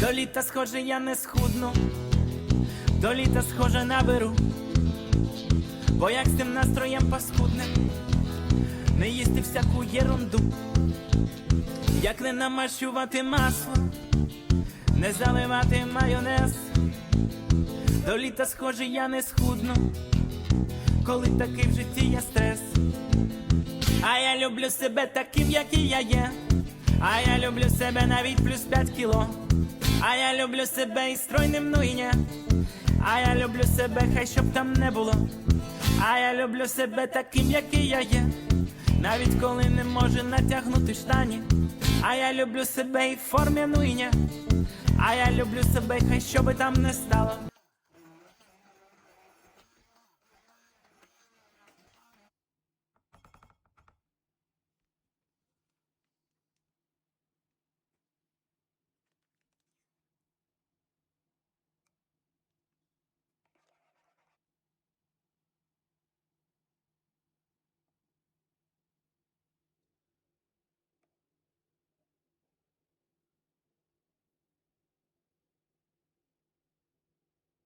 До літа схоже, я не схудну, до літа схоже наберу, бо як з тим настроєм паскудним, не їсти всяку єрунду, як не намащувати масло, не заливати майонез, до літа схоже, я не схудну, коли такий в житті є стрес. А я люблю себе таким, який я є. А я люблю себе навіть плюс 5 кіло. А я люблю себе і стройним, ну і ні. А я люблю себе, хай щоб там не було. А я люблю себе таким, який я є. Навіть коли не можу натягнути штані. А я люблю себе і в формі, ну і ні. А я люблю себе, хай що би там не стало.